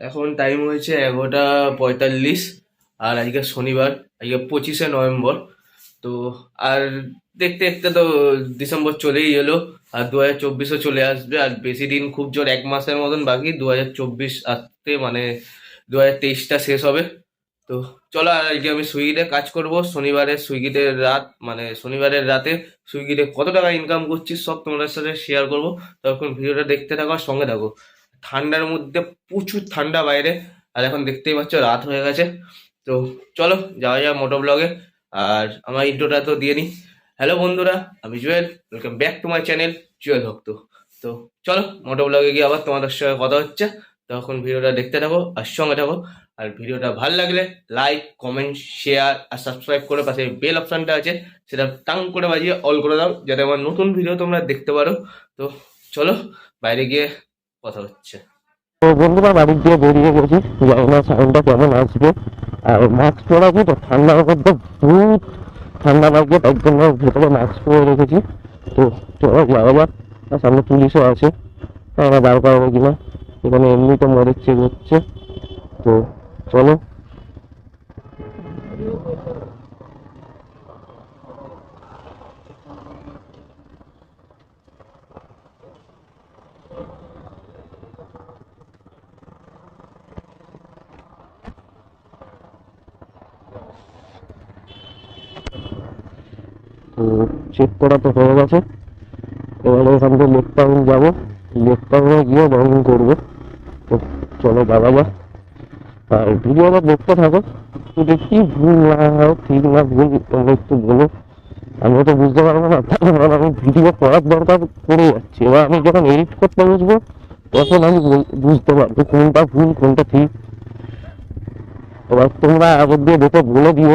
এখন টাইম হয়েছে এগারোটা পঁয়তাল্লিশ আর আজকে শনিবার, আজকে পঁচিশে নভেম্বর। তো আর দেখতে দেখতে তো ডিসেম্বর চলেই এলো আর দু হাজার চব্বিশও চলে আসবে। আর বেশি দিন খুব জোর এক মাসের মতন বাকি দু হাজার চব্বিশ আসতে মানে দু হাজার তেইশটা শেষ হবে। তো চলো আর আজকে আমি সুইগিতে কাজ করব। শনিবারের সুইগিতে রাত মানে শনিবারের রাতে সুইগিতে কত টাকা ইনকাম করছি সব তোমাদের সাথে শেয়ার করব। তখন ভিডিওটা দেখতে থাকো আর সঙ্গে থাকো। ঠান্ডার মধ্যে প্রচুর ঠান্ডা বাইরে। আর এখন দেখতেই পাচ্ছ, রাত হয়ে গেছে। তো চলো, যাওয়া যাক মোটো ব্লগে আর আমার ইন্ট্রোটা তো দিয়ে নিই। হ্যালো বন্ধুরা, আমি Jewel. Welcome back to my channel Jewel Bhakta. তো চলো, মোটো ব্লগে গিয়ে আবার তোমাদের সঙ্গে কথা হচ্ছে। তখন ভিডিওটা দেখতে থাকো, আর সঙ্গে থাকো। আর ভিডিওটা ভালো লাগলে লাইক কমেন্ট শেয়ার আর সাবস্ক্রাইব করে পাশে বেল অপশানটা আছে। সেটা টাং করে বাজিয়ে অল করে দাও, যাতে আমার নতুন ভিডিও তোমরা দেখতে পারো। তো চলো, বাইরে গিয়ে কথা হচ্ছে। তো বন্ধুরা বাড়ির দিয়ে বেরিয়ে গেছি। জানি না সাউন্ডটা কেমন আসবে? আর মাস্ক কি তো ঠান্ডার মধ্যে বহুত ঠান্ডা লাগবে, তার জন্য ভেতরে মাস্ক পরে রেখেছি। তো চলো যাক। আর সামনে পুলিশও আছে। আমরা বার করাবো কিনা? এখানে এমনি তো মদের চেক হচ্ছে। তো চলো। চেক করা তো হয়ে গেছে। এবারে ওখান থেকে লেক টাউন যাব। লেক টাউনে গিয়ে রনিং করব। তো চলো যাক আর ভিডিওটা দেখতে থাকো। কি ভুল না ঠিক না ভুল তোমরা একটু বলো। আমিও তো বুঝতে পারব না। কারণ আমি ভিডিও করার দরকার করে যাচ্ছি। এবার আমি যখন এডিট করতে বুঝব তখন আমি বুঝতে পারব কোনটা ভুল, কোনটা ঠিক। এবার তোমরা আগের দিয়ে দেখে বলে দিও।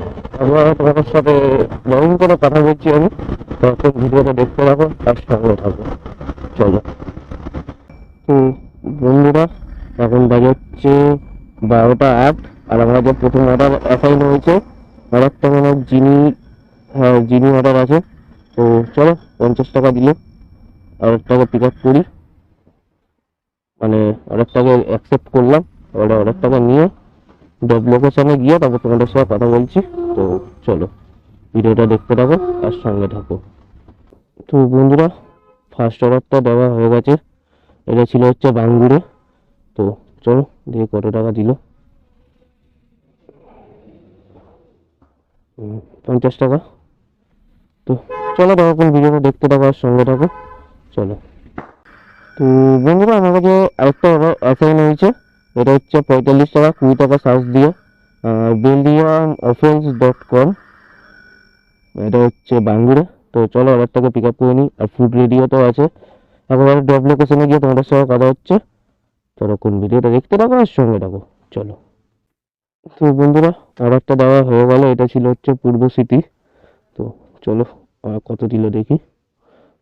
আমরা তোমাদের সাথে নরম করে কথা বলছি আমি। তখন ভিডিওটা দেখতে থাকো আর সঙ্গে থাকো চলো। তো বন্ধুরা, এখন বাজে হচ্ছে বারোটা আট, আর আমরা যে প্রথম অর্ডার অ্যাসাইন হয়েছে অর্ডারটা মানে যিনি হ্যাঁ যিনি অর্ডার আছে, তো চলো, পঞ্চাশ টাকা দিলে। অর্ডারটাকে পিক আপ করি। মানে অর্ডারটাকে অ্যাকসেপ্ট করলাম। এবারে অর্ডারটাকে নিয়ে ডব লোকেশনে গিয়ে তারপর তোমাদের সাথে কথা বলছি। তো চলো, ভিডিওটা দেখতে থাকো আর সঙ্গে থাকো। তো বন্ধুরা ফার্স্ট অর্ডারটা দেওয়া হয়ে গেছে। এটা ছিল হচ্ছে বাঙ্গুরে। তো চলো, দিয়ে কত টাকা দিল? পঞ্চাশ টাকা। তো চলো তখন ভিডিওটা দেখতে থাকো আর সঙ্গে থাকো। চলো। তো বন্ধুরা, আমার কাছে আরেকটা অ্যাসাইন হয়েছে। এটা হচ্ছে পঁয়তাল্লিশ টাকা, কুড়ি টাকা সার্চ দিয়ে। বেলিয়াম অফেন্স ডট কম এটা হচ্ছে বাঙ্গুরে। তো চলো অর্ডারটাকে পিক আপ করে নিই। আর ফুড রেডিওতেও আছে। একেবারে ডব লোকেশনে গিয়ে তোমাদের সঙ্গে কথা হচ্ছে। চলো, কোন ভিডিওটা দেখতে থাকো আর সঙ্গে থাকো। চলো। তো বন্ধুরা অর্ডারটা দেওয়া হয়ে গেল। এটা ছিল হচ্ছে পূর্ব সিটি তো চলো কত দিল দেখি।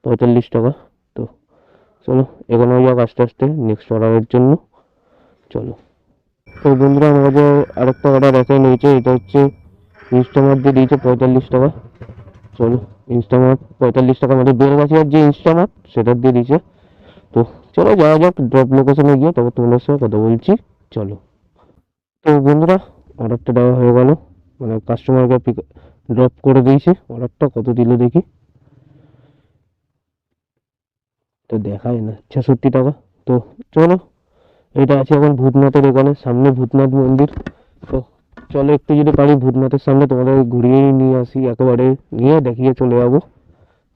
পঁয়তাল্লিশ টাকা। তো চলো, এগোনো যাক আস্তে আস্তে নেক্সট অর্ডারের জন্য। চলো। তো বন্ধুরা, আমার কাছে আরেকটা অর্ডার অ্যাসাইন হয়েছে এটা হচ্ছে ইনস্টামার্ট দিয়ে দিয়েছে, পঁয়তাল্লিশ টাকা। চলো ইনস্টামার্ট পঁয়তাল্লিশ টাকা আমাদের বেলগাছিয়ার যে ইনস্টামার্ট সেটা দিয়ে দিয়েছে। তো চলো, যাওয়া যাক ড্রপ লোকেশনে গিয়ে তারপর তোমাদের সঙ্গে কথা বলছি। চলো। তো বন্ধুরা অর্ডারটা দেওয়া হয়ে গেল। মানে কাস্টমারকে পিক ড্রপ করে দিয়েছে। অর্ডারটা কত দিল দেখি। তো দেখায় না, ছেষট্টি টাকা। তো চলো এটা আছে এখন ভূতনাথের এখানে সামনে, ভূতনাথ মন্দির। তো চলো একটু যদি পারি ভূতনাথের সামনে তোমাদের ঘুরিয়েই নিয়ে আসি একেবারে। নিয়ে দেখিয়ে চলে যাব।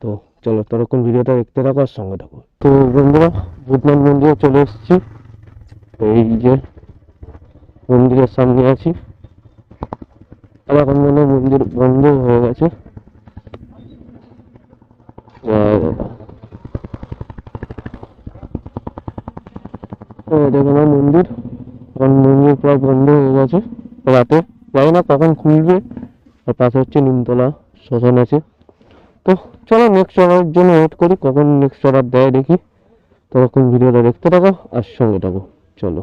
তো চলো ততক্ষণ ভিডিওটা দেখতে থাকো আর সঙ্গে থাকো। তো বন্ধুরা, ভূতনাথ মন্দিরে চলে এসেছি। এই যে মন্দিরের সামনে আছি। আর এখন মনে মন্দির বন্ধ হয়ে গেছে আর তো এটা কোনো মন্দির। এখন মন্দির প্রায় বন্ধ হয়ে গেছে। রাতে জানি না কখন খুলবে আর পাশে হচ্ছে নিমতলা শ্মশান আছে। তো চলো নেক্সট অর্ডারের জন্য ওয়েট করি, কখন নেক্সট অর্ডার দেয় দেখি। ততক্ষণ ভিডিওটা দেখতে থাকো, আর সঙ্গে থাকো। চলো।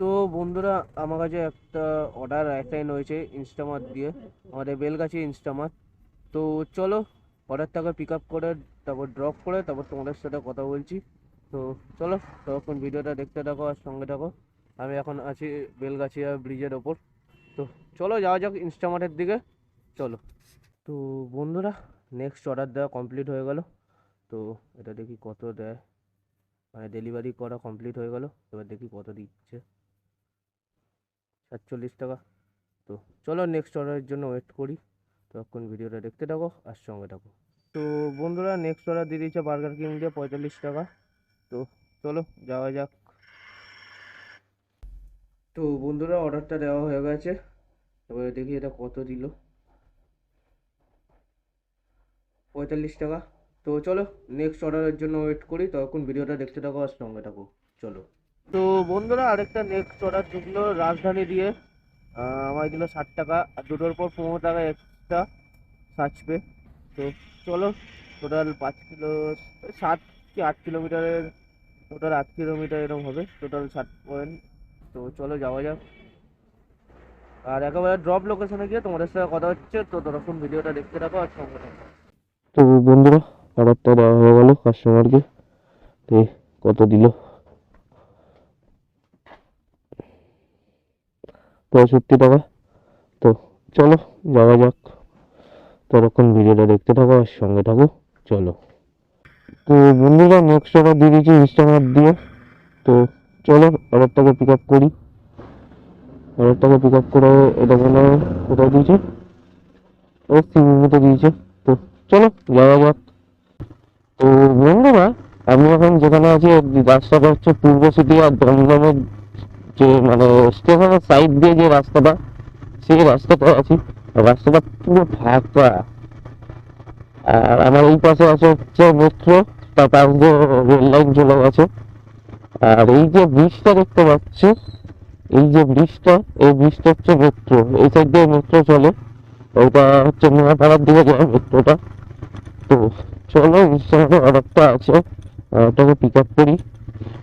তো বন্ধুরা, আমার কাছে একটা অর্ডার অ্যাসাইন হয়েছে ইনস্টামার্ট দিয়ে। আমাদের বেলগাছি ইনস্টামার তো চলো অর্ডারটাকে পিক আপ করে, তারপর ড্রপ করে, তারপর তোমাদের সাথে কথা বলছি। তো চলো, ততক্ষণ ভিডিওটা দেখতে থাকো আর সঙ্গে থাকো। আমি এখন আছি বেলগাছিয়া ব্রিজের ওপর। তো চলো, যাওয়া যাক ইনস্টামার্টের দিকে। চলো। তো বন্ধুরা নেক্সট অর্ডার দেওয়া কমপ্লিট হয়ে গেল। তো এটা দেখি কত দেয়। মানে ডেলিভারি করা কমপ্লিট হয়ে গেল। এবার দেখি কত দিচ্ছে। সাতচল্লিশ টাকা। তো চলো নেক্সট অর্ডারের জন্য ওয়েট করি। ততক্ষণ ভিডিওটা দেখতে থাকো আর সঙ্গে থাকো। তো বন্ধুরা নেক্সট অর্ডার দিয়ে দিয়েছে বার্গার কিং দিয়ে পঁয়তাল্লিশ টাকা। তো চলো যাওয়া যাক। তো বন্ধুরা অর্ডারটা দেওয়া হয়ে গেছে। এবারে দেখি এটা কত দিল। পঁয়তাল্লিশ টাকা। তো চলো নেক্সট অর্ডারের জন্য ওয়েট করি। তখন ভিডিওটা দেখতে থাকো আর সঙ্গে থাকো। চলো। তো বন্ধুরা আরেকটা নেক্সট অর্ডার ঢুকলো রাজধানী দিয়ে। আমায় দিল ষাট টাকা। আর দুটোর পর পনেরো টাকা এক্সট্রা পে তো চলো টোটাল পাঁচ কিলো সাত কি, আট কিলোমিটারের টোটাল আট কিলোমিটার এরকম হবে টোটাল ষাট পয়েন্ট তো চলো যাওয়া যাক। আর একেবারে ড্রপ লোকেশনে গিয়ে তোমাদের সাথে কথা হচ্ছে, তো ততক্ষণ ভিডিওটা দেখতে থাকো আর সঙ্গে থাকো। তো বন্ধুরা অর্ডারটা দেওয়া হয়ে গেল কাস্টমারকে তো কত দিল? পঁয়ষট্টি টাকা। তো চলো যাওয়া যাক। ততক্ষণ ভিডিওটা দেখতে থাকো আর সঙ্গে থাকো। চলো। তো বন্ধুরা নেক্সট অর্ডার দিয়ে দিয়েছি ইনস্টাগ্রাম দিয়ে। তো চলো অর্ডারটাকে পিক আপ করি। অর্ডারটাকে পিক আপ করে এটা হয় কোথায় দিয়েছে? ও সিমিতে দিয়েছে। তো চলো, যাওয়া যাক। তো বন্ধুরা, আমি এখন যেখানে আছি রাস্তাটা হচ্ছে পূর্ব সিটি আর দমদমের যে মানে স্টেশনের সাইড দিয়ে যে রাস্তাটা, সেই রাস্তাটা আছি। রাস্তাটা পুরো ফাঁকা। আর আমার এই পাশে আছে হচ্ছে মেট্রো তার দিয়ে রেল লাইন চলে গেছে। আর এই যে ব্রিজটা দেখতে পাচ্ছি, এই যে ব্রিজটা, এই ব্রিজটা হচ্ছে মেট্রো এই সাইড দিয়ে মেট্রো চলে। ওটা হচ্ছে নোয়াপাড়ার দিকে যায় মেট্রোটা তো চলো ইনস্টাগ্রামে অর্ডারটা আছে, ওটাকে পিক আপ করি।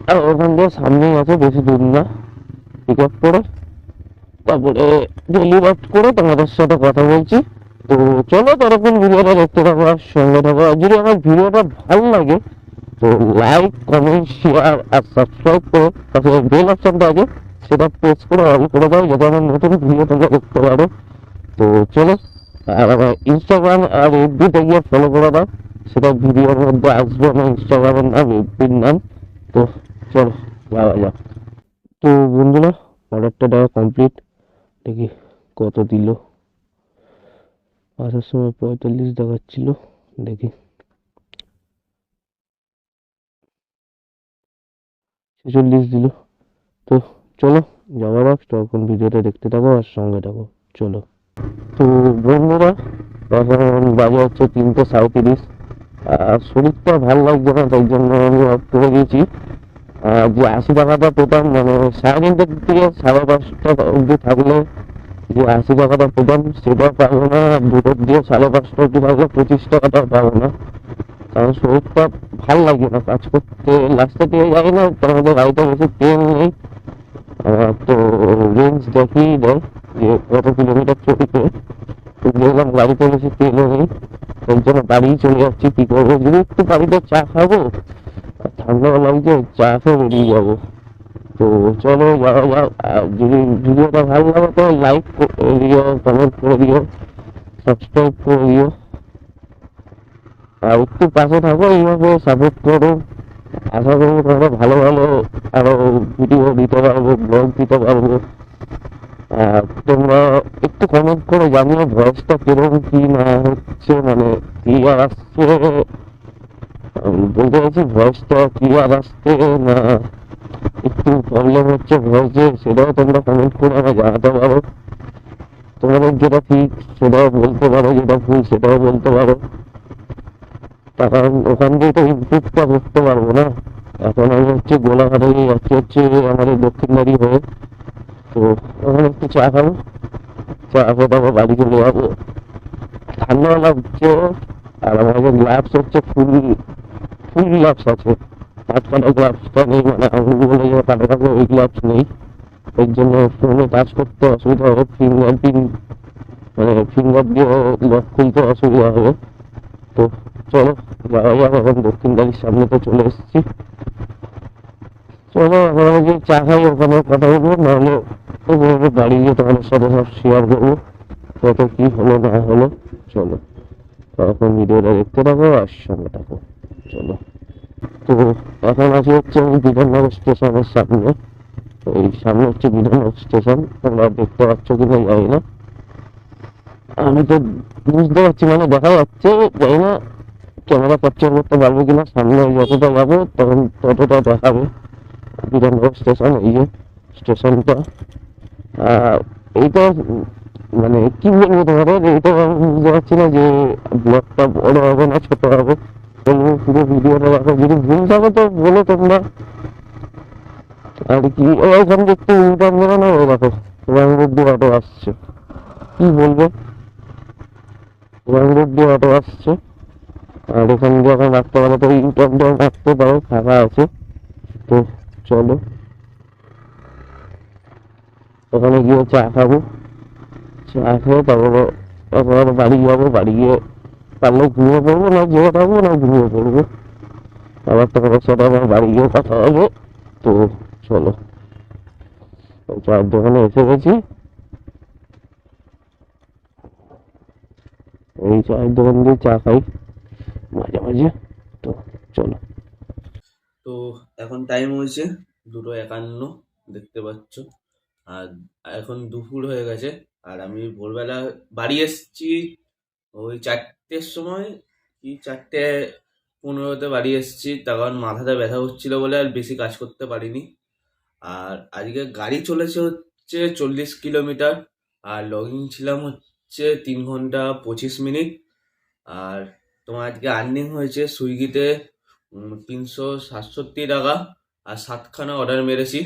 আর ওখান দিয়ে সামনেই আছে, বেশি দূর না পিক আপ করে। তারপরে ডেলিভার করে তোমাদের সাথে কথা বলছি। তো চলো ততক্ষণ ভিডিওটা দেখতে থাকো আর সঙ্গে থাকো। যদি আমার ভিডিওটা ভালো লাগে, তো লাইক কমেন্ট শেয়ার আর সাবস্ক্রাইব করো। তারপরে বেল অপশনটা আছে, সেটা প্রেস করে অন করে দাও, যাতে আমার নতুন ভিডিও তোমরা দেখতে পারো। তো চলো, আর আমার ইনস্টাগ্রাম আর এফবিতে গিয়ে ফলো করে দাও। সেটা ভিডিওর মধ্যে আসবে, আমার ইনস্টাগ্রামের নাম এফবির নাম। তো চলো যাক তো বন্ধুরা অর্ডারটা দেওয়া কমপ্লিট দেখি কত দিল। আসার সময় পঁয়তাল্লিশ দেখাচ্ছিল দেখি। ছেচল্লিশ দিল। তো চলো যাওয়া যাক তখন ভিডিওটা দেখতে থাকো আর সঙ্গে থাকো, চলো। তো বন্ধুরা এখন বাজে হচ্ছে তিনটে সাঁত্রিশ আর শরীরটা ভালো লাগছে না, তাই জন্য আমি অফ করে আর যে আশি টাকাটা পেতাম মানে সাড়ে তিনটের থেকে সাড়ে পাঁচটা অবধি থাকলে। আশি টাকাটা পেতাম সেটাও পাবো না দুটোর দিয়ে সাড়ে পাঁচটা অবধি থাকলে পঁচিশ টাকাটাও পাবো না কারণ শরীরটা ভালো লাগছে না কাজ করতে। লাস্টে দিয়ে যাই না মধ্যে গাড়িতে বেশি তেল নেই। তো রেঞ্জ দেখিয়ে দেয় যে কত কিলোমিটার চলছে তো দেখলাম গাড়িতে বেশি তেলও নেই? ওই জন্য বাড়িই চলে যাচ্ছি, কি করব? যদি একটু বাড়িতে চা খাব ঠান্ডা লাগছে চা খেয়ে বেরিয়ে যাব। তো চলো ভিডিওটা ভালো লাগে তো লাইক করে দিও কমেন্ট করে দিও সাবস্ক্রাইব করে দিও আর একটু পাশে থাকো, এইভাবে সাপোর্ট করো। আশা করব তোমরা ভালো ভালো আরও ভিডিও দিতে পারব ব্লগ দিতে পারব। তোমরা একটু কমেন্ট করে জানিও ভয়েসটা কীরকম, কি না হচ্ছে মানে ক্লিয়ার আসছে। বলতে চাইছি ভয়েসটা ক্লিয়ার আসছে না। একটু প্রবলেম হচ্ছে ভয়েসে সেটাও তোমরা কমেন্ট করে আমায় জানাতে পারো। তোমাদের যেটা ঠিক, সেটাও বলতে পারো, যেটা ভুল, সেটাও বলতে পারো। কারণ ওখান দিয়ে তো ইমপ্রুভটা করতে পারব না। এখন আমি হচ্ছে গোলাঘাটে যাচ্ছি, হচ্ছে আমাদের দক্ষিণবাড়ি হয়ে। তো ওখানে একটু চা খাব। চা খেয়ে তারপর বাড়ি চলে যাব। ঠান্ডা লাগছে, আর কাছে গ্লাভস হচ্ছে ফুল ফুল গ্লাভস আছে। পাঁচ কাটা গ্লাভসটা নেই মানে যে কাটা থাকবে ওই গ্লাভস নেই এর জন্য ফোনে কাজ করতে অসুবিধা হবে ফিঙ্গার প্রিন্ট মানে ফিঙ্গার দিয়ে লক খুলতে অসুবিধা হবে তো চলো যাক এখন দক্ষিণ গাড়ির সামনে তো চলে এসেছি চলো এখন আমি যে চা খাই ওখানে কথা বলব নাহলে ওখানে বাড়ি গিয়ে তোমাদের সাথে সব শেয়ার করব কত কি হলো না হলো চলো তখন ভিডিওটা দেখতে থাকো আর সঙ্গে থাকো চলো। তো এখন আছি হচ্ছে আমি বিধাননগর স্টেশনের সামনে। এই সামনে হচ্ছে বিধাননগর স্টেশন। তোমরা দেখতে পাচ্ছ কিনা জানি না। আমি তো বুঝতে পারছি মানে দেখা যাচ্ছে, জানি না ক্যামেরা ক্যাপচার করতে পারব কিনা, সামনে যতটা যাব তখন ততটা দেখাবে। বিধাননগর স্টেশন, এই যে স্টেশনটা। আর এইটা মানে কি বলব তোমাদের, এইটা আমি বুঝতে পারছি না যে ব্লগটা বড় হবে না ছোট হবে। বলব পুরো ভিডিওটা দেখো যদি ভুল থাকে তো বলো তোমরা আর কি ওইখান একটু ইনকাম করে না ওই দেখো দিয়ে অটো আসছে কি বলব দিয়ে অটো আসছে আর এখন রাখতে পারো তো ইনকাম দিয়ে রাখতে পারো ফাঁকা আছে তো চলো ওখানে গিয়ে চা খাব চা খেয়ে তারপর বাড়ি যাব বাড়ি গিয়ে পারলে ঘুমিয়ে পড়ব না থাকব না ঘুমিয়ে পড়ব আবার তোমাদের সাথে আমার বাড়ি গিয়ে কথা হবে তো চলো। চায়ের দোকানে এসে গেছি। এই চায়ের দোকান দিয়ে চা খাই। মাঝে মাঝে। তো চলো। তো এখন টাইম হয়েছে দুটো একান্ন, দেখতে পাচ্ছ। আর এখন দুপুর হয়ে গেছে। আর আমি ভোরবেলা বাড়ি এসেছি ওই চারটের সময় কি চারটে পনেরোতে বাড়ি এসেছি তার কারণ মাথাটা ব্যথা হচ্ছিল বলে আর বেশি কাজ করতে পারিনি। আর আজকে গাড়ি চলেছে হচ্ছে চল্লিশ কিলোমিটার, আর লগিং ছিলাম হচ্ছে তিন ঘণ্টা পঁচিশ মিনিট। আর তোমার আজকে আর্নিং হয়েছে সুইগিতে তিনশো সাতষট্টি টাকা, আর সাতখানা অর্ডার মেরেছি।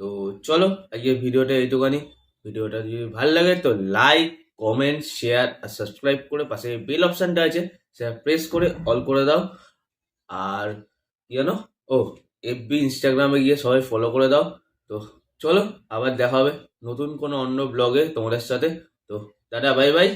তো চলো আজকে ভিডিওটা এইটুকানি ভিডিওটা যদি ভালো লাগে তো লাইক কমেন্ট শেয়ার আর সাবস্ক্রাইব করে পাশে বেল অপশানটা আছে, সেটা প্রেস করে অল করে দাও। আর কি ও এফবি ইনস্টাগ্রামে গিয়ে সবাই ফলো করে দাও। তো চলো, আবার দেখা হবে নতুন কোনো অন্য ব্লগে তোমাদের সাথে। তো, টাটা বাই বাই